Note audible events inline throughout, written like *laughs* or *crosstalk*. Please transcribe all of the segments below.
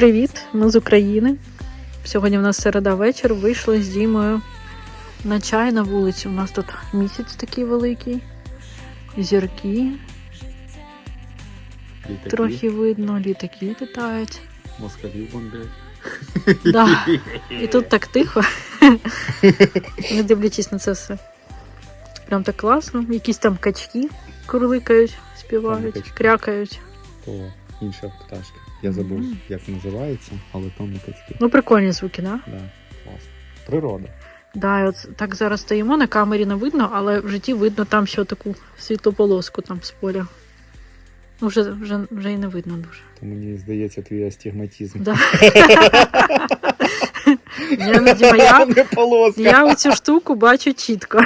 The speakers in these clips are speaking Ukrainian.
Привіт! Ми з України. Сьогодні в нас середа вечір. Вийшли з Дімою на чай на вулиці. У нас тут місяць такий великий, зірки, Літаки, трохи видно, літаки літають. москалів бомблять. Да. І тут *laughs* так тихо, *laughs* не дивлячись на це все. Прям так класно. Якісь там качки курликають, співають, крякають. То інша пташка. Я забув, Мгм. як називається, але не качки. Ну, прикольні звуки, да? Да, клас. Природа. Да, і от так зараз стоїмо на камері не видно, але в житті видно там ще таку світлу полоску там з поля. Ну, вже, вже, вже і не видно дуже. То мені здається, твій астигматизм. Да. *laughs* Я, *laughs* не я, я оцю штуку бачу чітко.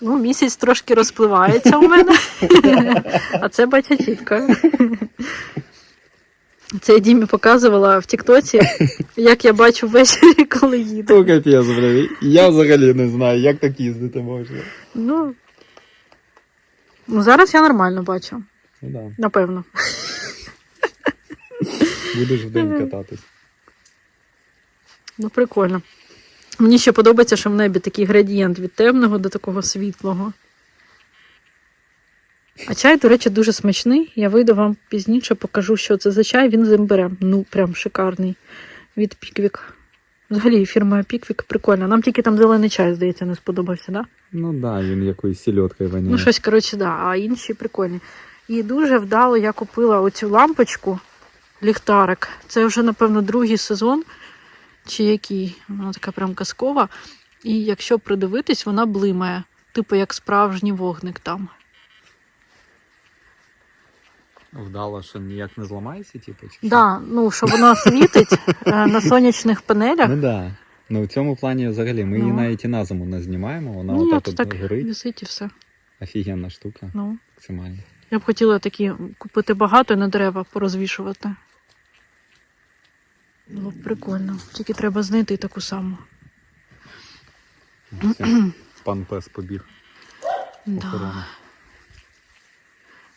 Ну, місяць трошки розпливається у мене, *laughs* а це бачу чітко. Це я Дімі показувала в Тіктоці, *laughs* як я бачу ввечері, коли їду. То капець, блядь. Я взагалі не знаю, як так їздити можна. Ну, ну зараз я нормально бачу, Ну да, напевно. *laughs* будеш в день кататись. Ну, прикольно. Мені ще подобається, що в небі такий градієнт від темного до такого світлого. А чай, до речі, дуже смачний. Я вийду вам пізніше, покажу, що це за чай. Він з імбирем. Ну, прям шикарний. Від Піквік. Взагалі, фірма Піквік прикольна. Нам тільки там зелений чай, здається, не сподобався, да? Ну да, він якоюсь сільоткою воняє. Ну, щось, коротше, да, а інші прикольні. І дуже вдало я купила оцю лампочку, ліхтарик. Це вже, напевно, другий сезон, чи який. Вона така прям казкова. І якщо придивитись, вона блимає. Типу, як справжній вогник там. Вдало, що ніяк не зламається, типу? що? Да, ну, що воно світить е, на сонячних панелях. Ну да. Ну в цьому плані взагалі ми її Ну. навіть і на зиму не знімаємо, вона Ні, отак то от так горить. висить і все. Офігенна штука, Ну. максимально. Я б хотіла такі купити багато і на дерева порозвішувати. Було б прикольно. Тільки треба знайти таку саму. Все. *clears throat* Пан пес побіг. Да. Охорона.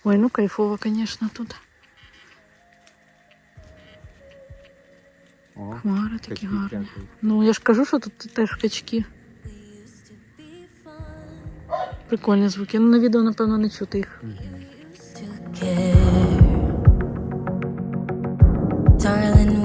Ой, ну кайфово, конечно, тут. О, Хмари такі гарні. Ну, я ж кажу, що тут теж качки. Прикольні звуки. Ну, на відео, напевно, не чути їх. care. Darling,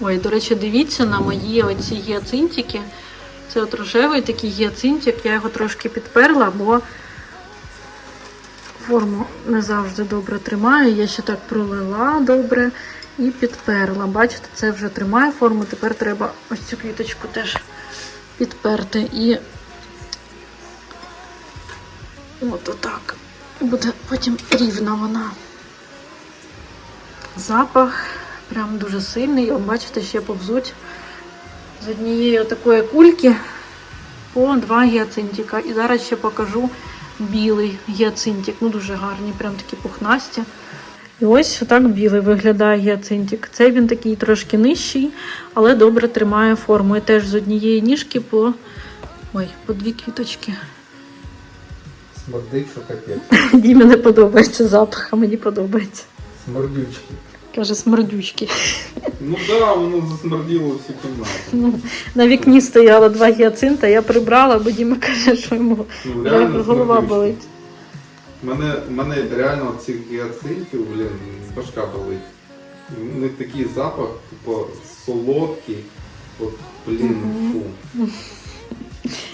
Ой, до речі, дивіться на мої оці гіацинтики. Це от рожевий такий гіацинтик. Я його трошки підперла, бо форму не завжди добре тримає. Я ще так пролила добре і підперла. Бачите, це вже тримає форму. Тепер треба ось цю квіточку теж підперти. І от отак. Буде потім рівна вона. Запах прям дуже сильний. От бачите, ще повзуть з однієї такої кульки по два гіацинтика. І зараз ще покажу білий гіацинтик. Ну дуже гарні, прям такі пухнасті. І ось так білий виглядає гіацинтик. Цей він такий трошки нижчий, але добре тримає форму. І теж з однієї ніжки по. Ой, по дві квіточки. Смердить, що капець. Дімі не подобається запах, а мені подобається. Смердючки. Каже, смердючки. Ну да, воно засмерділо всі кімнати. Ну, на вікні стояло два гіацинта, я прибрала, бо Діма каже, що йому Ну, голова болить. Мене, мене реально цих гіацинтів, блін, башка болить. У них такий запах, типу, солодкий. От, блін, фу.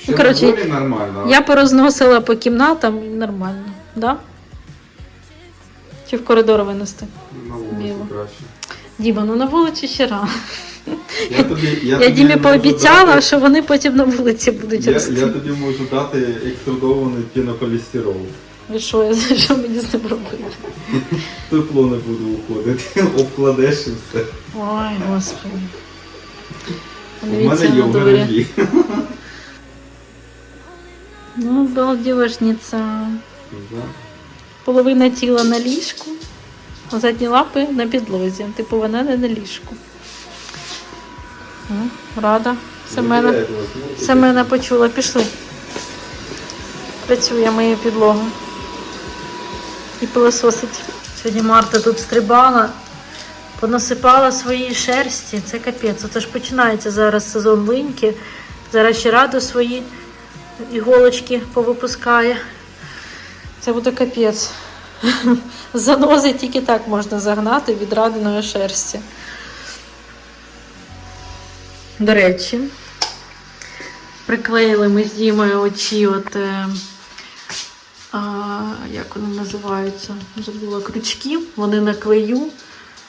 Ще Ну, коротше, на нормально. Я порозносила по кімнатам і нормально, да? Чи в коридор винести? На вулиці краще. Діма, ну на вулиці ще рано. Я, тобі, я, Я тобі Дімі пообіцяла, дати- що вони потім на вулиці будуть я, рости. я тобі можу дати екструдований пінополістирол. Що, я що мені з ним робити? Тепло не буде уходити, *laughs* обкладеш і все. Ой, господи. У мене є гаражі. *laughs* Ну, балдежниця. Половина тіла на ліжку, а задні лапи на підлозі. Типу вона не на ліжку. Ну, рада. Семена. Семена почула, пішли. Працює моя підлога. І пилососить. Сьогодні Марта тут стрибала, понасипала свої шерсті. Це капець. Це ж починається зараз сезон линьки. Зараз ще раду свої іголочки повипускає. Це буде капець. *laughs* Занози тільки так можна загнати від радиної шерсті. До речі, приклеїли ми з Дімою оці от. А, як вони називаються? Забула крючки, вони на клею.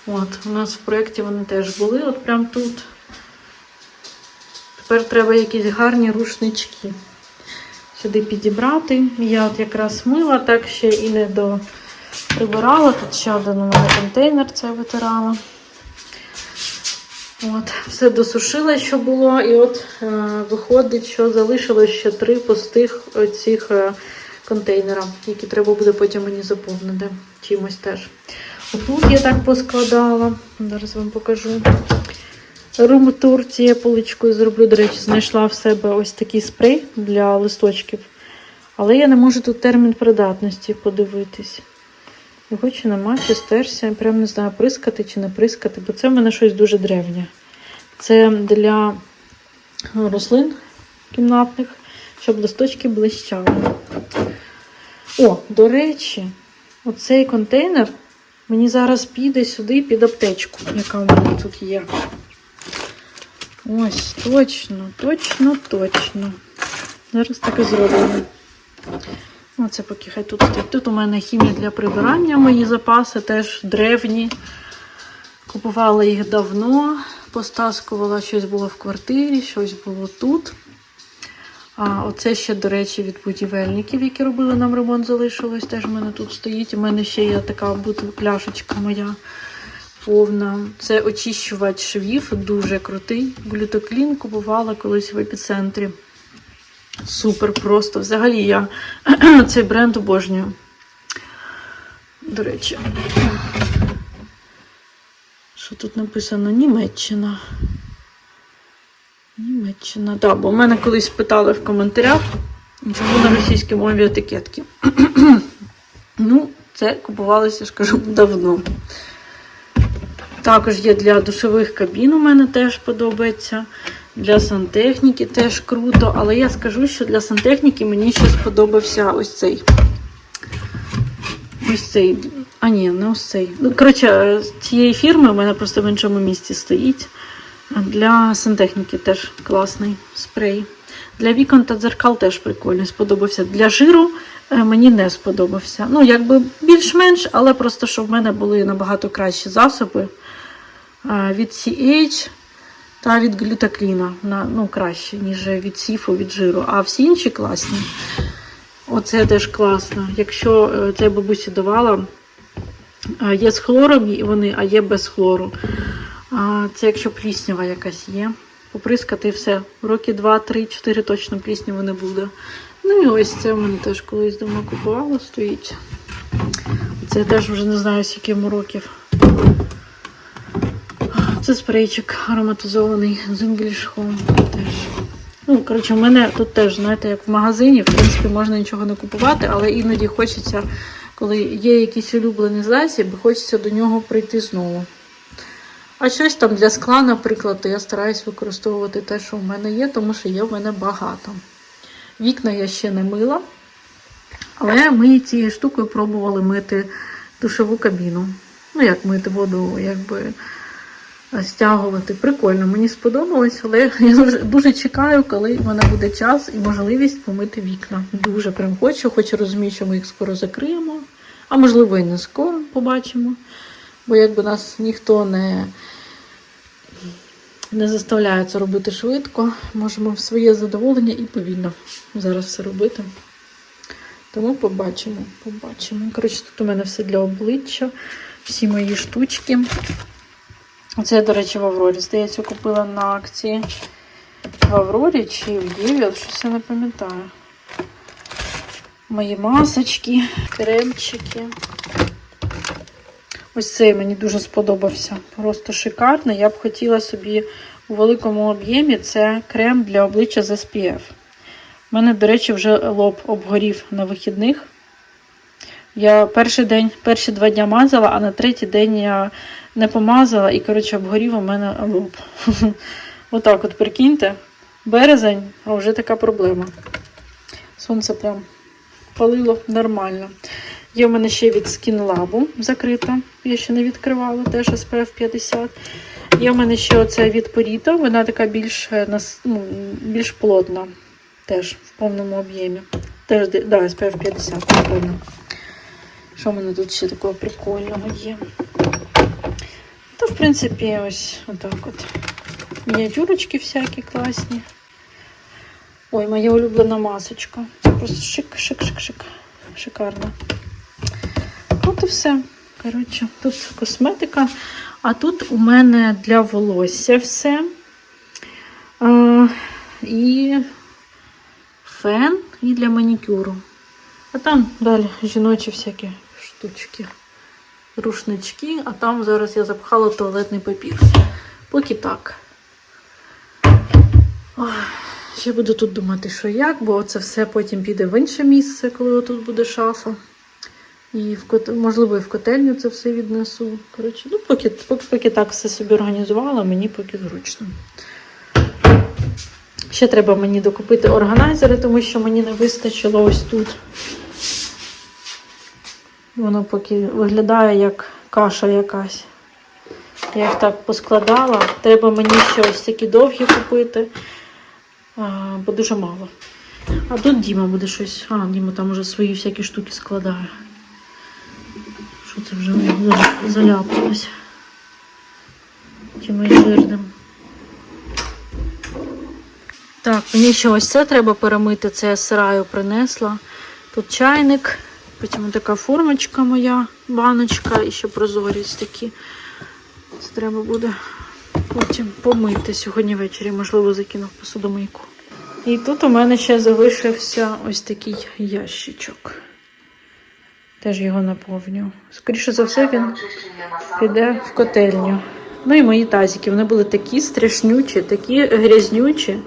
От, у нас в проєкті вони теж були, от прям тут. Тепер треба якісь гарні рушнички сюди підібрати. Я от якраз мила, так ще і не до прибирала. Тут ще один у мене контейнер це витирала. От, все досушила, що було, і от е, виходить, що залишилось ще три пустих цих е, контейнера, які треба буде потім мені заповнити чимось теж. Отут я так поскладала, зараз вам покажу. Рум-тур цією поличкою зроблю. До речі, знайшла в себе ось такий спрей для листочків. Але я не можу тут термін придатності подивитись. Його чи нема, чи стерся. Прям не знаю, прискати чи не прискати, бо це в мене щось дуже древнє. Це для рослин кімнатних, щоб листочки блищали. О, до речі, оцей контейнер мені зараз піде сюди під аптечку, яка у мене тут є. Ось, точно, точно, точно. Зараз так і зроблено. Оце поки хай тут стоїть. Тут у мене хімія для прибирання. Мої запаси теж древні. Купувала їх давно, постаскувала, щось було в квартирі, щось було тут. А оце ще, до речі, від будівельників, які робили нам ремонт, залишилось. Теж у мене тут стоїть. У мене ще є така пляшечка моя повна. Це очищувач швів, дуже крутий. Глютоклін купувала колись в епіцентрі. Супер просто. Взагалі я *clears throat* цей бренд обожнюю. До речі. Що тут написано? Німеччина. Німеччина. Так, бо в мене колись питали в коментарях, чому на російській мові етикетки. *clears throat* ну, це купувалося, ж кажу, давно. Також є для душових кабін, у мене теж подобається. Для сантехніки теж круто. Але я скажу, що для сантехніки мені ще сподобався ось цей. Ось цей. А ні, не ось цей. Ну, коротше, з цієї фірми у мене просто в іншому місці стоїть. Для сантехніки теж класний спрей. Для вікон та дзеркал теж прикольний, сподобався. Для жиру е, мені не сподобався. Ну, якби більш-менш, але просто щоб в мене були набагато кращі засоби е, від CH та від глютакліна. Ну, краще, ніж від сіфу, від жиру. А всі інші класні. Оце теж класно. Якщо е, це бабусі давала, є з хлором вони, а є без хлору. Це якщо пліснява якась є. Поприскати все. Роки 2, 3, 4 точно плісняви не буде. Ну і ось це в мене теж колись давно купувала, стоїть. Це я теж вже не знаю, скільки йому років. Це спрейчик ароматизований з English Home теж. Ну, коротше, в мене тут теж, знаєте, як в магазині, в принципі, можна нічого не купувати, але іноді хочеться, коли є якийсь улюблений засіб, хочеться до нього прийти знову. А щось там для скла, наприклад, то я стараюсь використовувати те, що в мене є, тому що є в мене багато. Вікна я ще не мила, але ми цією штукою пробували мити душову кабіну. Ну, як мити воду, якби стягувати. Прикольно, мені сподобалось, але я дуже, дуже чекаю, коли в мене буде час і можливість помити вікна. Дуже прям хочу, хоч розумію, що ми їх скоро закриємо, а можливо і не скоро побачимо. Бо якби нас ніхто не, не заставляє це робити швидко, можемо в своє задоволення і повільно зараз все робити. Тому побачимо, побачимо. Коротше, тут у мене все для обличчя, всі мої штучки. Це до речі, в Аврорі. Здається, купила на акції в Аврорі чи в Єві, щось я не пам'ятаю. Мої масочки, кремчики. Ось цей мені дуже сподобався. Просто шикарний. Я б хотіла собі у великому об'ємі це крем для обличчя з SPF. У мене, до речі, вже лоб обгорів на вихідних. Я перший день, перші два дні мазала, а на третій день я не помазала і, коротше, обгорів у мене лоб. *laughs* Отак от прикиньте. Березень, а вже така проблема. Сонце прям палило нормально. Є в мене ще від Skin Lab закрита. Я ще не відкривала, теж SPF 50. Є в мене ще оце від Porito, вона така більш, е, ну, більш плотна. Теж в повному об'ємі. Теж да, SPF 50, напевно. Що в мене тут ще такого прикольного є? Та, в принципі, ось отак от. Мініатюрочки всякі класні. Ой, моя улюблена масочка. Це просто шик, шик, шик, шик. Шикарно. От і все. Коротше, тут косметика. А тут у мене для волосся все. А, і фен, і для манікюру. А там далі жіночі всякі штучки, рушнички, а там зараз я запхала туалетний папір. Поки так. Ще буду тут думати, що як, бо це все потім піде в інше місце, коли тут буде шафа. І в можливо, і в котельню це все віднесу. Коротше, ну, поки, поки, поки так все собі організувала, мені поки зручно. Ще треба мені докупити органайзери, тому що мені не вистачило ось тут. Воно поки виглядає як каша якась. Я їх так поскладала. Треба мені ще ось такі довгі купити, бо дуже мало. А тут Діма буде щось. А, Діма там уже свої всякі штуки складає. Що це вже за- заляпалось? Чимось жирним. Так, мені ще ось це треба перемити. Це я з сараю принесла. Тут чайник, потім така формочка моя, баночка і ще прозорість такі. Це треба буде потім помити сьогодні ввечері, можливо, закину в посудомийку. І тут у мене ще залишився ось такий ящичок. Теж його наповню. Скоріше за все, він піде в котельню. Ну і мої тазики. Вони були такі страшнючі, такі грязнючі.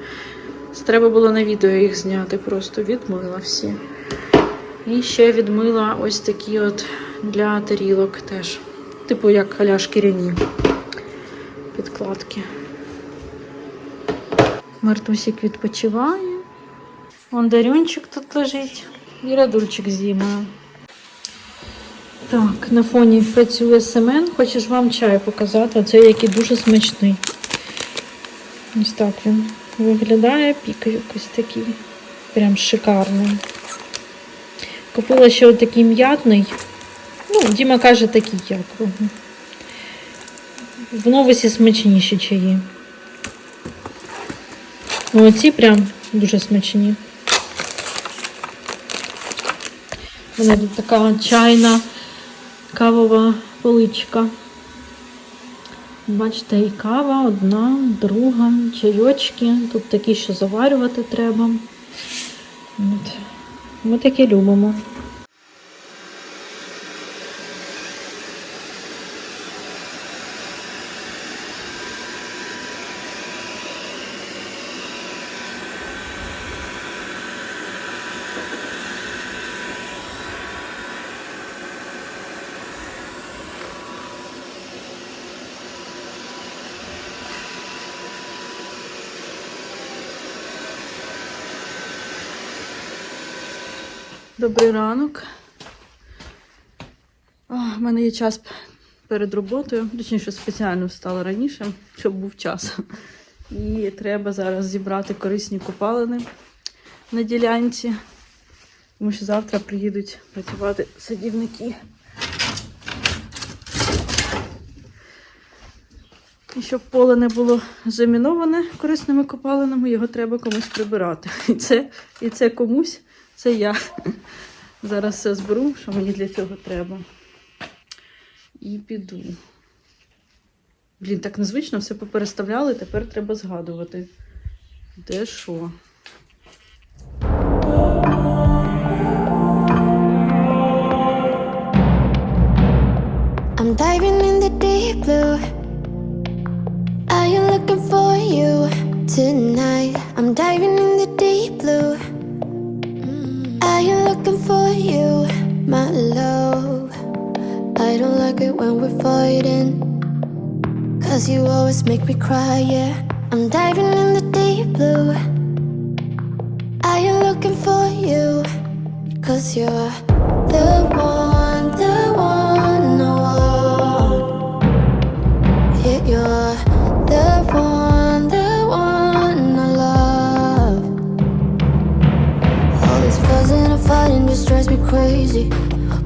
Треба було на відео їх зняти, просто відмила всі. І ще відмила ось такі от для тарілок теж. Типу як халя шкіряні підкладки. Мартусик відпочиває. Вон Дарюнчик тут лежить. І радульчик з Дімою. Так, на фоні працює Семен. Хочеш вам чай показати? Оце який дуже смачний. Ось так він виглядає. Пік якийсь такий. Прям шикарний. Купила ще отакий м'ятний. Ну, Діма каже, такий як. В новосі смачніші чаї. Ну, оці прям дуже смачні. У мене тут така чайна кавова поличка. Бачите, і кава одна, друга, чайочки. Тут такі, що заварювати треба. От. Ми таке любимо. Добрий ранок. У мене є час перед роботою, точніше, спеціально встала раніше, щоб був час. І треба зараз зібрати корисні копалини на ділянці, тому що завтра приїдуть працювати садівники. І щоб поле не було заміноване корисними копалинами, його треба комусь прибирати. І це, і це комусь, це я. Зараз все зберу, що мені для цього треба. І піду. Блін, так незвично все попереставляли, тепер треба згадувати. Де що? I'm diving in the deep blue. I am looking for you tonight. I'm diving in the my love. I don't like it when we're fighting. Cause you always make me cry, yeah. I'm diving in the deep blue. I am looking for you. Cause you're the one, This fussing and fighting just drives me crazy.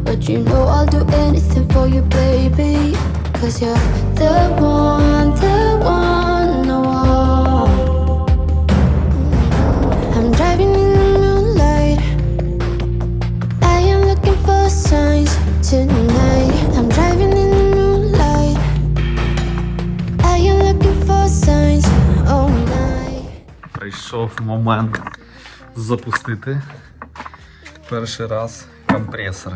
But you know I'll do anything for you, baby. Cause you're the one, the one I want. I'm driving in the moonlight. I am looking for signs tonight. I'm driving in the moonlight. I am looking for signs all night. Прийшов момент запустити перший раз компресор.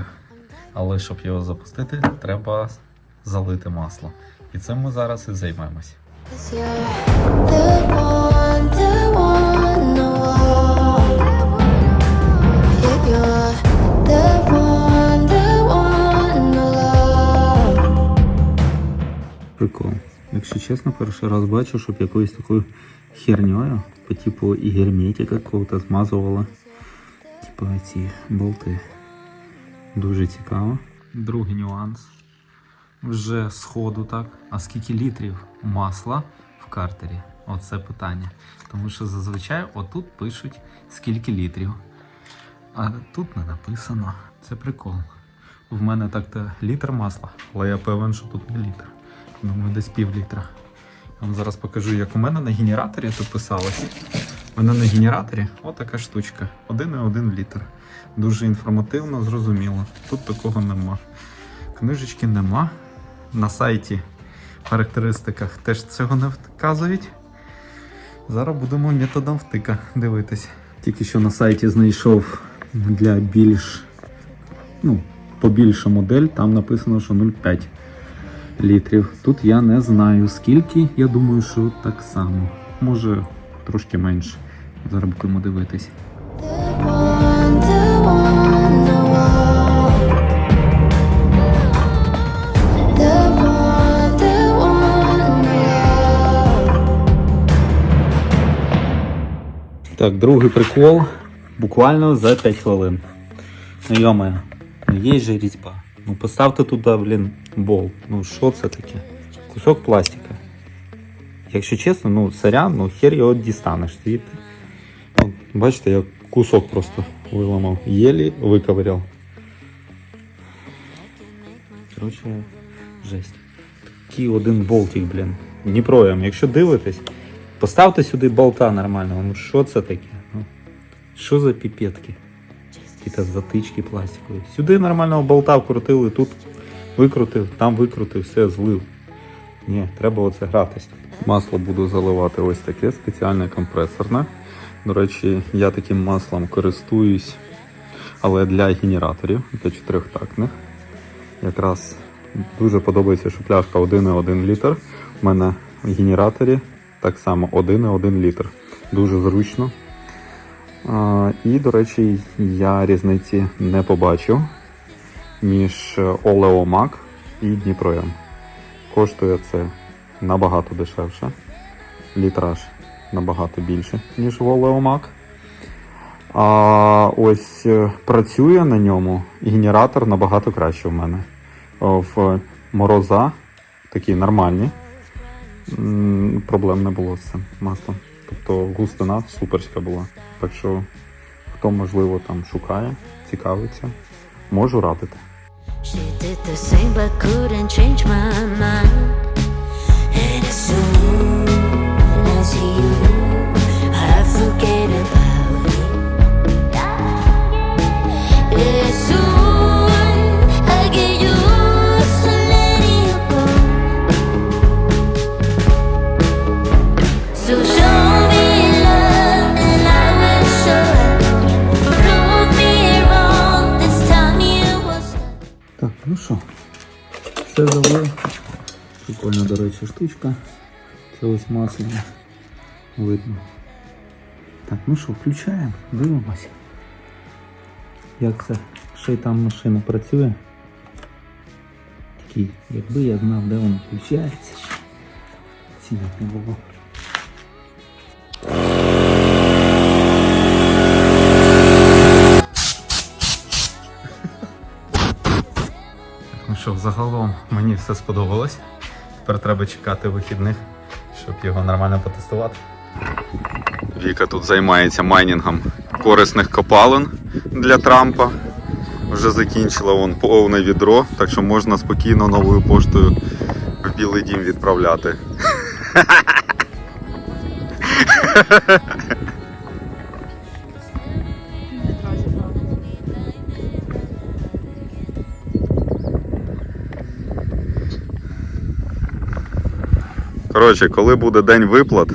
Але щоб його запустити, треба залити масло. І цим ми зараз і займемось. Прикол. Якщо чесно, перший раз бачу, щоб якоюсь такою херньою, по типу і герметика какого-то змазувала. Типа ці болти. Дуже цікаво. Другий нюанс. Вже з ходу так. А скільки літрів масла в картері? Оце питання. Тому що зазвичай отут пишуть скільки літрів. А тут не написано. Це прикол. В мене так-то літр масла, але я певен, що тут не літр. Думаю, десь пів літра. Я вам зараз покажу, як у мене на генераторі тут писалось. Мене на генераторі отака штучка. 1,1 літр. Дуже інформативно, зрозуміло. Тут такого нема. Книжечки нема. На сайті в характеристиках теж цього не вказують. Зараз будемо методом втика дивитись. Тільки що на сайті знайшов для більш ну, побільша модель, там написано, що 0,5 літрів. Тут я не знаю скільки, я думаю, що так само. Може трошки менше. Зараз будемо дивитись. Так, другий прикол. Буквально за 5 хвилин. Ну йоме, ну є же різьба. Ну поставте туди, блін, бол. Ну що це таке? Кусок пластика. Якщо чесно, ну сорян, ну хер його дістанеш звідти. Бачите, я кусок просто виламав. Єлі виковиряв. Коротше, жесть. Такий один болтик, блін. Дніпроєм, якщо дивитесь, поставте сюди болта нормального. Ну що це таке? Ну, що за піпетки? Якісь затички пластикові. Сюди нормального болта вкрутили, тут викрутив, там викрутив, все злив. Ні, треба оце гратись. Масло буду заливати ось таке, спеціальне компресорне. До речі, я таким маслом користуюсь, але для генераторів, для чотирьохтактних. Якраз дуже подобається, що пляшка 1,1 літр. У мене в генераторі так само 1,1 літр. Дуже зручно. І, до речі, я різниці не побачив між Олеомак і Дніпроєм. Коштує це набагато дешевше. Літраж набагато більше, ніж в Олеомак. А ось е, працює на ньому генератор набагато краще в мене. В мороза такі нормальні. Проблем не було з цим маслом. Тобто густина суперська була. Так що, хто можливо там шукає, цікавиться, можу радити. She did the same but couldn't change my mind. And as soon Так, ну що, все. Прикольно. Прикольна, до речі, штучка. Це ось масляно. Видно. Так, ну що, включаємо, дивимося. Як це ще й там машина працює. Такий, якби я знав, де воно включається. Цінок не було. Ну що, загалом мені все сподобалось. Тепер треба чекати вихідних, щоб його нормально потестувати. Віка тут займається майнінгом корисних копалин для Трампа. Вже закінчила вон повне відро, так що можна спокійно новою поштою в Білий Дім відправляти. Коротше, коли буде день виплат,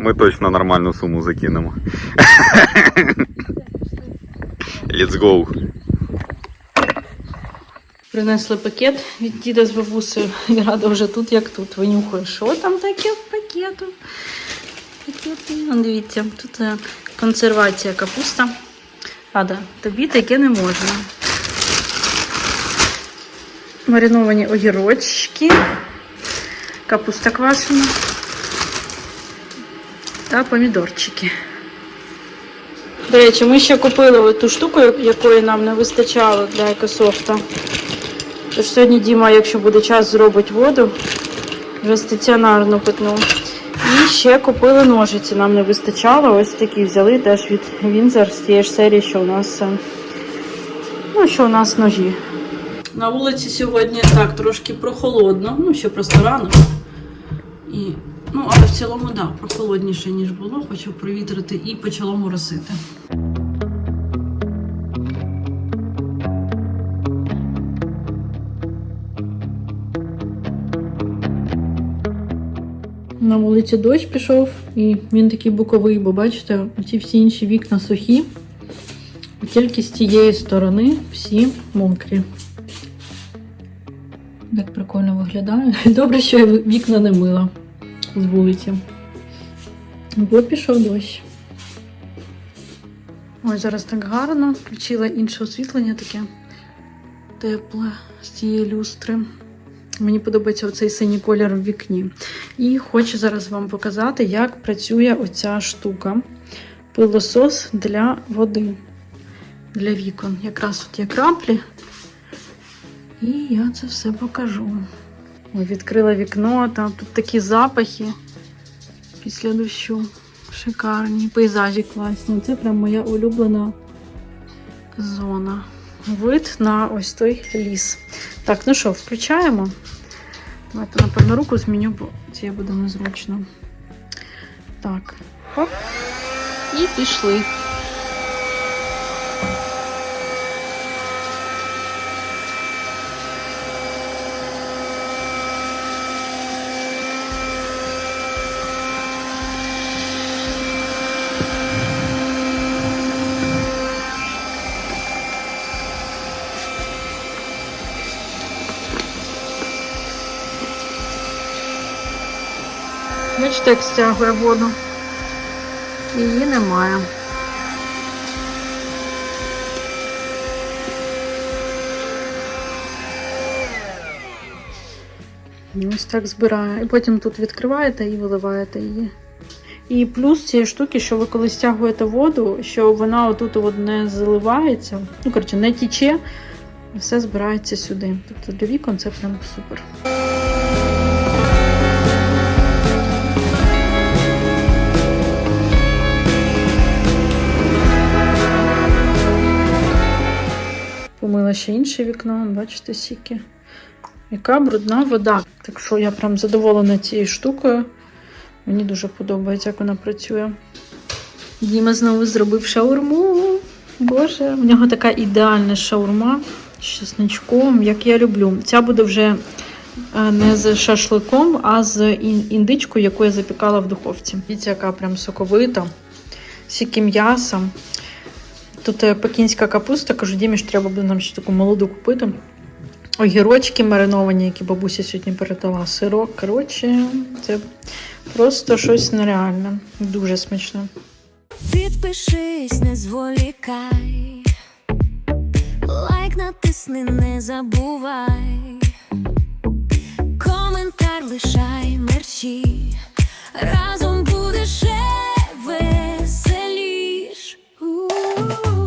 ми точно нормальну суму закинемо. Let's go. Принесли пакет від діда з бабусею. І рада вже тут, як тут. Винюхаю, що там таке в пакету. Пакет, ну, дивіться, тут е, консервація капуста. Рада, тобі таке не можна. Мариновані огірочки, капуста квашена та помідорчики. До речі, ми ще купили ту штуку, якої нам не вистачало для екософта. Тож сьогодні Діма, якщо буде час, зробить воду вже стаціонарну питну. І ще купили ножиці, нам не вистачало. Ось такі взяли теж від Вінзер з тієї ж серії, що у нас, е, ну, що у нас ножі. На вулиці сьогодні так трошки прохолодно, ну ще просто рано. І, ну, але в цілому, так, да, прохолодніше, ніж було, хочу провітрити і почало моросити. На вулиці дощ пішов, і він такий боковий, бо бачите, ці всі інші вікна сухі, а тільки з тієї сторони всі мокрі. Так прикольно виглядає. *laughs* Добре, що я вікна не мила з вулиці. Бо пішов дощ. Ой, зараз так гарно. Включила інше освітлення таке тепле з цієї люстри. Мені подобається оцей синій колір в вікні. І хочу зараз вам показати, як працює оця штука. Пилосос для води, для вікон. Якраз от є краплі. І я це все покажу. Ой, відкрила вікно, там тут такі запахи після дощу. Шикарні, пейзажі класні. Це прям моя улюблена зона. Вид на ось той ліс. Так, ну що, включаємо. Давайте, напевно, руку зміню, бо це буде незручно. Так, хоп. І пішли. Бачите, як стягує воду. Її немає. Ось так збирає. І потім тут відкриваєте і виливаєте її. І плюс цієї штуки, що ви коли стягуєте воду, що вона отут от не заливається, ну, коротше, не тіче, все збирається сюди. Тобто для вікон це прям супер. Помила ще інше вікно, бачите, сіки. Яка брудна вода. Так що я прям задоволена цією штукою. Мені дуже подобається, як вона працює. Діма знову зробив шаурму. Боже, в нього така ідеальна шаурма з чесничком, як я люблю. Ця буде вже е, не з шашликом, а з індичкою, яку я запікала в духовці. Дивіться, яка прям соковита, сіки м'яса. Тут е, пекінська капуста, кажу, Дімі, що треба буде нам ще таку молоду купити. огірочки мариновані, які бабуся сьогодні передала. Сирок. Коротше, це просто щось нереальне. Дуже смачно. Підпишись, не зволікай. Лайк натисни, не забувай. Коментар лишай мерчі. Разом буде ще Ooh.